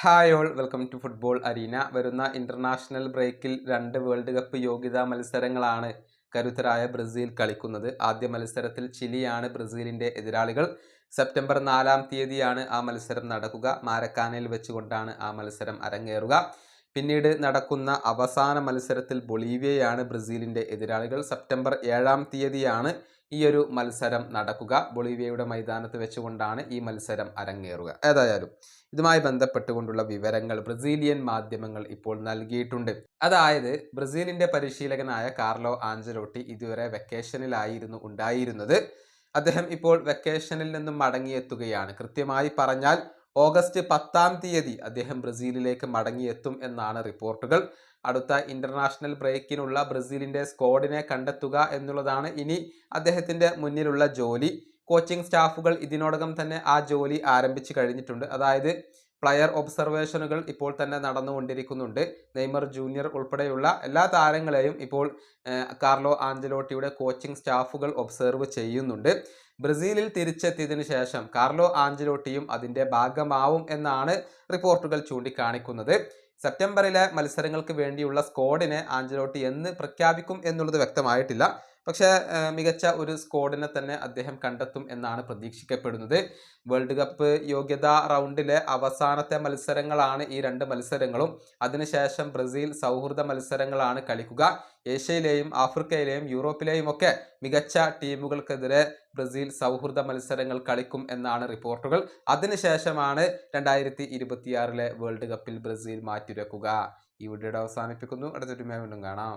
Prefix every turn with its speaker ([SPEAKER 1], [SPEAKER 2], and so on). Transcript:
[SPEAKER 1] Hi all welcome to football arena വരുന്ന international ബ്രേക്കിൽ രണ്ട് വേൾഡ് കപ്പ് യോഗ്യതാ മത്സരങ്ങളാണ് കരുത്തരായ ബ്രസീൽ കളിക്കുന്നത്. ആദ്യ മത്സരത്തിൽ ചിലിയാണ് ബ്രസീലിന്റെ എതിരാളികൾ. സെപ്റ്റംബർ നാലാം തീയതിയാണ് ആ മത്സരം നടക്കുക. മാരക്കാനയിൽ വെച്ചുകൊണ്ടാണ് ആ മത്സരം അരങ്ങേറുക. പിന്നീട് നടക്കുന്ന അവസാന മത്സരത്തിൽ ബൊളീവിയയാണ് ബ്രസീലിന്റെ എതിരാളികൾ. സെപ്റ്റംബർ ഏഴാം തീയതിയാണ് ഈ ഒരു മത്സരം നടക്കുക. ബൊളീവിയയുടെ മൈതാനത്ത് വെച്ചുകൊണ്ടാണ് ഈ മത്സരം അരങ്ങേറുക. ഏതായാലും ഇതുമായി ബന്ധപ്പെട്ടുകൊണ്ടുള്ള വിവരങ്ങൾ ബ്രസീലിയൻ മാധ്യമങ്ങൾ ഇപ്പോൾ നൽകിയിട്ടുണ്ട്. അതായത് ബ്രസീലിന്റെ പരിശീലകനായ കാർലോ ആഞ്ചലോട്ടി ഇതുവരെ വെക്കേഷനിലായിരുന്നു ഉണ്ടായിരുന്നത്. അദ്ദേഹം ഇപ്പോൾ വെക്കേഷനിൽ നിന്നും മടങ്ങിയെത്തുകയാണ്. കൃത്യമായി പറഞ്ഞാൽ ഓഗസ്റ്റ് പത്താം തീയതി അദ്ദേഹം ബ്രസീലിലേക്ക് മടങ്ങിയെത്തും എന്നാണ് റിപ്പോർട്ടുകൾ. അടുത്ത ഇന്റർനാഷണൽ ബ്രേക്കിനുള്ള ബ്രസീലിന്റെ സ്ക്വാഡിനെ കണ്ടെത്തുക എന്നുള്ളതാണ് ഇനി അദ്ദേഹത്തിന്റെ മുന്നിലുള്ള ജോലി. കോച്ചിങ് സ്റ്റാഫുകൾ ഇതിനോടകം തന്നെ ആ ജോലി ആരംഭിച്ചു കഴിഞ്ഞിട്ടുണ്ട്. അതായത് പ്ലെയർ ഒബ്സർവേഷനുകൾ ഇപ്പോൾ തന്നെ നടന്നുകൊണ്ടിരിക്കുന്നുണ്ട്. നെയ്മർ ജൂനിയർ ഉൾപ്പെടെയുള്ള എല്ലാ താരങ്ങളെയും ഇപ്പോൾ കാർലോ ആഞ്ചലോട്ടിയുടെ കോച്ചിങ് സ്റ്റാഫുകൾ ഒബ്സർവ് ചെയ്യുന്നുണ്ട്. ബ്രസീലിൽ തിരിച്ചെത്തിയതിനു ശേഷം കാർലോ ആഞ്ചലോട്ടിയും അതിന്റെ ഭാഗമാവും എന്നാണ് റിപ്പോർട്ടുകൾ ചൂണ്ടിക്കാണിക്കുന്നത്. സെപ്റ്റംബറിലെ മത്സരങ്ങൾക്ക് വേണ്ടിയുള്ള സ്ക്വാഡിനെ ആഞ്ചലോട്ടി എന്ന് പ്രഖ്യാപിക്കും എന്നുള്ളത് വ്യക്തമായിട്ടില്ല. പക്ഷേ മികച്ച ഒരു സ്കോഡിനെ തന്നെ അദ്ദേഹം കണ്ടെത്തും എന്നാണ് പ്രതീക്ഷിക്കപ്പെടുന്നത്. വേൾഡ് കപ്പ് യോഗ്യതാ റൗണ്ടിലെ അവസാനത്തെ മത്സരങ്ങളാണ് ഈ രണ്ട് മത്സരങ്ങളും. അതിനുശേഷം ബ്രസീൽ സൗഹൃദ മത്സരങ്ങളാണ് കളിക്കുക. ഏഷ്യയിലെയും ആഫ്രിക്കയിലെയും യൂറോപ്പിലെയും ഒക്കെ മികച്ച ടീമുകൾക്കെതിരെ ബ്രസീൽ സൗഹൃദ മത്സരങ്ങൾ കളിക്കും എന്നാണ് റിപ്പോർട്ടുകൾ. അതിനുശേഷമാണ് രണ്ടായിരത്തി ഇരുപത്തിയാറിലെ വേൾഡ് കപ്പിൽ ബ്രസീൽ മാറ്റിവെക്കുക. ഈ വീഡിയോയുടെ അവസാനിപ്പിക്കുന്നു. അടുത്തൊരു വീണ്ടും കാണാം.